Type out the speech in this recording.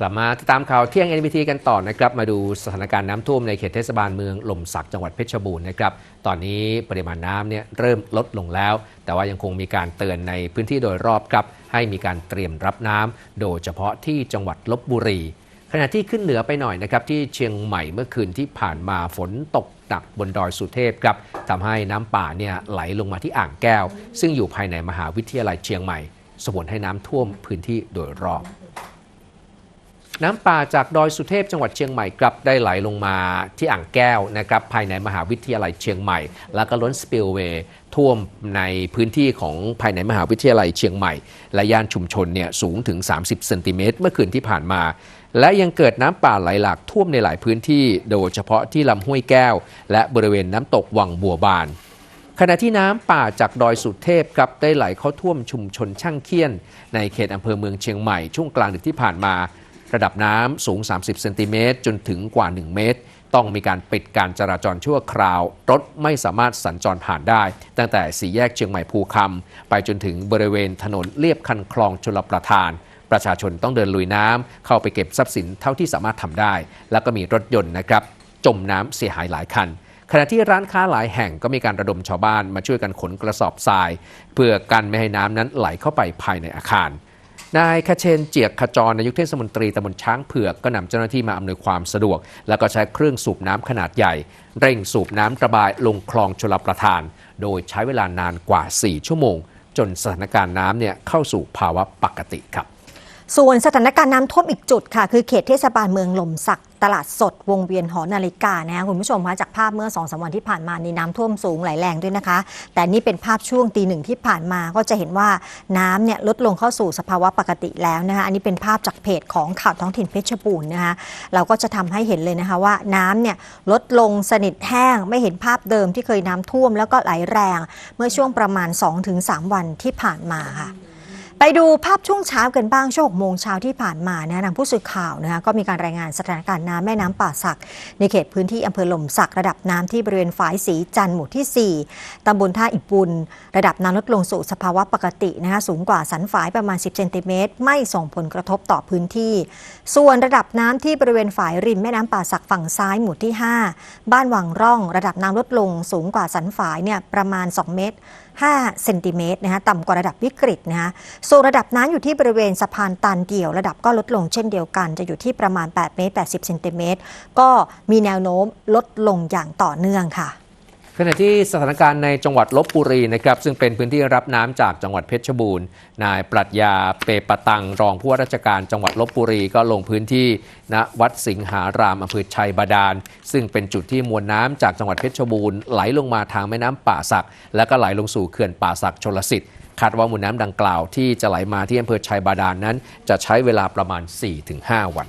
กลับมาติดตามข่าวเที่ยง NBT กันต่อนะครับ มาดูสถานการณ์น้ำท่วมในเขตเทศบาลเมืองหล่มสักจังหวัดเพชรบูรณ์นะครับ ตอนนี้ปริมาณน้ำเนี่ยเริ่มลดลงแล้ว แต่ว่ายังคงมีการเตือนในพื้นที่โดยรอบครับ ให้มีการเตรียมรับน้ำโดยเฉพาะที่จังหวัดลบบุรี ขณะที่ขึ้นเหนือไปหน่อยนะครับที่เชียงใหม่เมื่อคืนที่ผ่านมาฝนตกหนักบนดอยสุเทพครับทำให้น้ำป่าเนี่ยไหลลงมาที่อ่างแก้ว ซึ่งอยู่ภายในมหาวิทยาลัยเชียงใหม่ส่งผลให้น้ำท่วมพื้นที่โดยรอบ น้ำป่าจากดอยสุเทพจังหวัดเชียงใหม่กลับได้ไหลลงมาที่อ่างแก้วนะครับภายในมหาวิทยาลัยเชียงใหม่ แล้วก็ล้นสปิลเวย์ท่วมในพื้นที่ของภายในมหาวิทยาลัยเชียงใหม่ และย่านชุมชนเนี่ยสูงถึง 30 เซนติเมตรเมื่อคืนที่ผ่านมา และยังเกิดน้ำป่าไหลหลากท่วมในหลายพื้นที่ โดยเฉพาะที่ลำห้วยแก้ว และบริเวณน้ำตกวังบัวบานขณะที่น้ำป่าจากดอยสุเทพครับได้ไหลเข้าท่วมชุมชนช่างเคียน ในเขตอำเภอเมืองเชียงใหม่ช่วงกลางดึกที่ผ่านมา ระดับน้ำสูง 30 เซนติเมตรจนถึงกว่า 1 เมตร ต้องมีการปิดการจราจรชั่วคราว รถไม่สามารถสัญจรผ่านได้ ตั้งแต่สี่แยกเชียงใหม่ภูคำไปจนถึงบริเวณถนนเลียบคันคลองชลประทาน ประชาชนต้องเดินลุยน้ำเข้าไปเก็บทรัพย์สินเท่าที่สามารถทำได้ แล้วก็มีรถยนต์นะครับจมน้ำเสียหายหลายคันขณะที่ร้านค้าหลายแห่งก็มีการระดมชาวบ้านมาช่วยกันขนกระสอบทราย เพื่อกันไม่ให้น้ำนั้นไหลเข้าไปภายในอาคาร นายคเชนเจียกขจรนายกเทศมนตรีตำบลช้างเผือกก็นำเจ้าหน้าที่มาอำนวยความสะดวก แล้วก็ใช้เครื่องสูบน้ำขนาดใหญ่ เร่งสูบน้ำระบายลงคลองชลประทาน โดยใช้เวลานานกว่า 4 ชั่วโมง จนสถานการณ์น้ำเนี่ยเข้าสู่ภาวะปกติครับ ส่วนสถานการณ์น้ำท่วมอีกจุดค่ะ คือเขตเทศบาลเมืองลมสักตลาดสดวงเวียนหอนาฬิกานะคะคุณผู้ชมคะจากภาพเมื่อ2องสวันที่ผ่านมานี่น้ำท่วมสูงไหลแรงด้วยนะคะ แต่นี่เป็นภาพช่วงตีหนึ่งที่ผ่านมาก็จะเห็นว่าน้ำเนี่ยลดลงเข้าสู่สภาวะปกติแล้วนะคะอันนี้เป็นภาพจากเพจของข่าวท้องถิ่นเพชรบูรณ์นะคะเราก็จะทำให้เห็นเลยนะคะว่าน้ำเนี่ยลดลงสนิทแห้งไม่เห็นภาพเดิมที่เคยน้ำท่วมแล้วก็ไหลแรง เมื่อช่วงประมาณ 2-3 วันที่ผ่านมาค่ะ ไปดูภาพช่วงเช้ากันบ้างช่วง6โมงเช้าที่ผ่านมานะทางผู้สื่อข่าวนะคะก็มีการรายงานสถานการณ์น้ำแม่น้ำป่าสัก ในเขตพื้นที่อำเภอหล่มสัก ระดับน้ำที่บริเวณฝายสีจันทร์หมู่ที่ 4ตำบลท่าอิบุญระดับน้ำลดลงสู่สภาวะปกตินะคะสูงกว่าสันฝายประมาณ 10เซนติเมตรไม่ส่งผลกระทบต่อพื้นที่ ส่วนระดับน้ำที่บริเวณฝายริมแม่น้ำป่าสักฝั่งซ้ายหมู่ที่ 5 บ้านวังร่อง ระดับน้ำลดลง สูงกว่าสันฝายเนี่ยประมาณ 2 เมตร 5 เซนติเมตรนะคะต่ำกว่าระดับวิกฤตนะคะส่วนระดับน้ำอยู่ที่บริเวณสะพานตันเดี่ยว ระดับก็ลดลงเช่นเดียวกัน จะอยู่ที่ประมาณ8เมตร80เซนติเมตรก็มีแนวโน้มลดลงอย่างต่อเนื่องค่ะ ขณะที่สถานการณ์ในจังหวัดลบบุรีนะครับซึ่งเป็นพื้นที่รับน้ำจากจังหวัดเพชรบูรณ์นายปรัชญาเปปะตัง รองผู้ว่าราชการจังหวัดลบบุรีก็ลงพื้นที่ณวัดสิงหารามอำเภอชัยบาดาล ซึ่งเป็นจุดที่มวลน้ำจากจังหวัดเพชรบูรณ์ไหลลงมาทางแม่น้ำป่าสัก และก็ไหลลงสู่เขื่อนป่าสักชลสิทธิ์คาดว่ามวลน้ำดังกล่าวที่จะไหลมาที่อำเภอชัยบาดาลนั้น จะใช้เวลาประมาณ 4-5 วัน